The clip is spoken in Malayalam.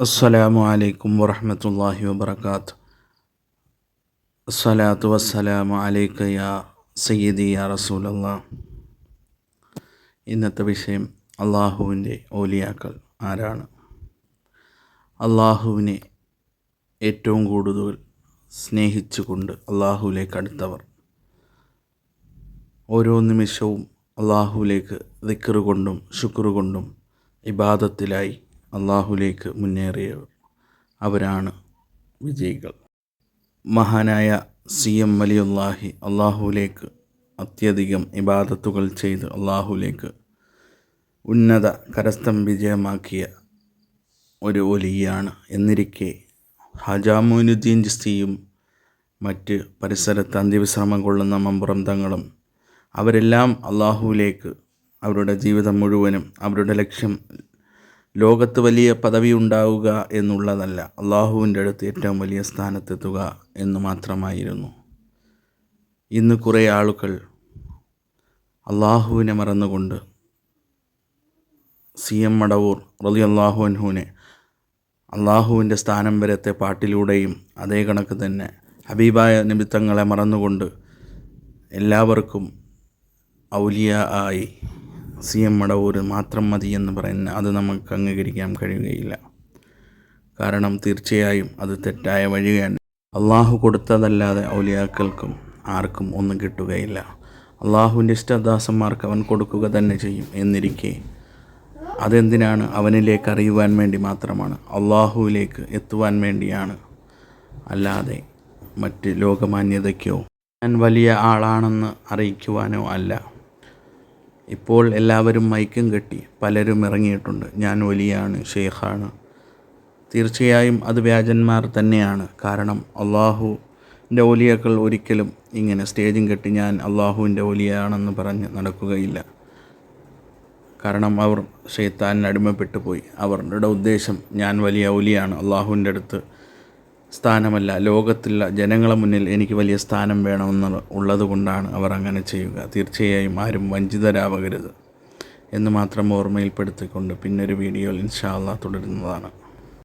അസ്സലാമു അലൈക്കും വറഹമത്തല്ലാഹി വബർക്കാത്ത് അസ്സലാത്തു വസ്സലാമു അലൈക്ക യാ സയ്യിദി യാ റസൂലല്ലാ. ഇന്നത്തെ വിഷയം അള്ളാഹുവിന്റെ ഓലിയാക്കൾ ആരാണ്? അള്ളാഹുവിനെ ഏറ്റവും കൂടുതൽ സ്നേഹിച്ചുകൊണ്ട് അള്ളാഹുവിലേക്ക് അടുത്തവർ. ഓരോ നിമിഷവും അള്ളാഹുവിലേക്ക് ദിക്കറുകൊണ്ടും ശുക്റുകൊണ്ടും ഇബാദത്തിലായി അള്ളാഹുലേക്ക് മുന്നേറിയവർ അവരാണ് വിജയികൾ. മഹാനായ സി എം വലിയുല്ലാഹി അള്ളാഹുലേക്ക് അത്യധികം ഇബാദത്തുകൾ ചെയ്ത് അള്ളാഹുലേക്ക് ഉന്നത കരസ്ഥം വിജയമാക്കിയ ഒരു ഒലിയാണ്. എന്നിരിക്കെ ഹജാമുനുദ്ദീൻ ജിസ്തിയും മറ്റ് പരിസരത്ത് അന്ത്യവിശ്രമം കൊള്ളുന്ന മമ്പുറം തങ്ങളും അവരെല്ലാം അള്ളാഹുവിലേക്ക് അവരുടെ ജീവിതം മുഴുവനും അവരുടെ ലക്ഷ്യം ലോകത്ത് വലിയ പദവി ഉണ്ടാവുക എന്നുള്ളതല്ല അള്ളാഹുവിന്റെ അടുത്ത് ഏറ്റവും വലിയ സ്ഥാനത്തെത്തുക എന്ന് മാത്രമായിരുന്നു. ഇന്ന് കുറേ ആളുകൾ അള്ളാഹുവിനെ മറന്നുകൊണ്ട് സി എം മടവൂർ റലി അള്ളാഹു അൻഹുവിനെ അള്ളാഹുവിന്റെ സ്ഥാനം വരത്തെ പാട്ടിലൂടെയും അതേ കണക്ക് തന്നെ ഹബീബായ നിമിത്തങ്ങളെ മറന്നുകൊണ്ട് എല്ലാവർക്കും ഔലിയ ആയി. സി എം മടവൂർ മാത്രം മതി എന്ന് പറയുന്ന അത് നമുക്ക് അംഗീകരിക്കാൻ കഴിയുകയില്ല. കാരണം തീർച്ചയായും അത് തെറ്റായ വഴിയാണ്. അള്ളാഹു കൊടുത്തതല്ലാതെ ഔലിയാക്കൾക്കും ആർക്കും ഒന്നും കിട്ടുകയില്ല. അള്ളാഹുവിന്റെ ഇഷ്ടദാസന്മാർക്ക് അവൻ കൊടുക്കുക തന്നെ ചെയ്യും എന്നിരിക്കെ. അതെന്തിനാണ്? അവനിലേക്ക് അറിയുവാൻ വേണ്ടി മാത്രമാണ്. അള്ളാഹുവിലേക്ക് എത്തുവാൻ വേണ്ടിയാണ്. അല്ലാതെ മറ്റ് ലോകമാന്യതയ്ക്കോ ഞാൻ വലിയ ആളാണെന്ന് അറിയിക്കുവാനോ അല്ല. ഇപ്പോൾ എല്ലാവരും മൈക്കും കെട്ടി പലരും ഇറങ്ങിയിട്ടുണ്ട്. ഞാൻ വലിയാണ് ഷെയ്ഖാണ്. തീർച്ചയായും അത് വ്യാജന്മാർ തന്നെയാണ്. കാരണം അള്ളാഹുവിന്റെ ഒലിയക്കൾ ഒരിക്കലും ഇങ്ങനെ സ്റ്റേജും കെട്ടി ഞാൻ അള്ളാഹുവിന്റെ ഒലിയാണെന്ന് പറഞ്ഞ് നടക്കുകയില്ല. കാരണം അവർ ഷെയ്ത്താൻ അടിമപ്പെട്ടു പോയി അവരുടെ ഉദ്ദേശം ഞാൻ വലിയ ഒലിയാണ് അള്ളാഹുവിന്റെ അടുത്ത് സ്ഥാനമല്ല. ലോകത്തിലുള്ള ജനങ്ങളെ മുന്നിൽ എനിക്ക് വലിയ സ്ഥാനം വേണമെന്ന് ഉള്ളത് കൊണ്ടാണ് അവർ അങ്ങനെ ചെയ്യുക. തീർച്ചയായും ആരും വഞ്ചിതരാവകരുത് എന്ന് മാത്രം ഓർമ്മയിൽപ്പെടുത്തിക്കൊണ്ട് പിന്നൊരു വീഡിയോയിൽ ഇൻഷാ അള്ളാഹ് തുടരുന്നതാണ്.